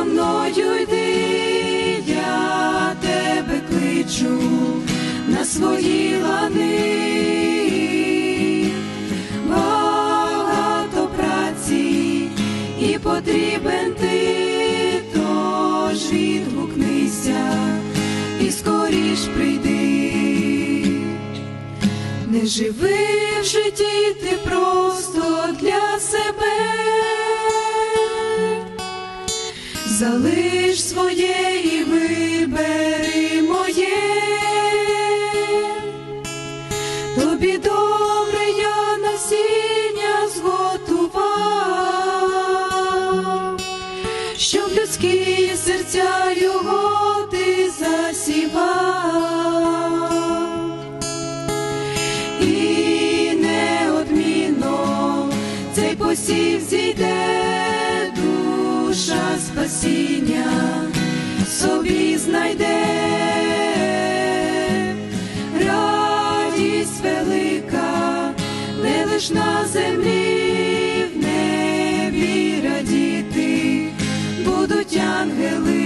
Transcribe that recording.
за мною йди, я тебе кличу на свої лани, багато праці і потрібен ти, тож відгукнися і скоріш прийди. Не живи в житті ти просто залиш своє і вибери моє, тобі добре я насіння зготував, щоб людські серця його ти засівав. І неодмінно цей посів зійде душа спасіння собі знайде радість велика, не лиш на землі, в небі радіти будуть ангели.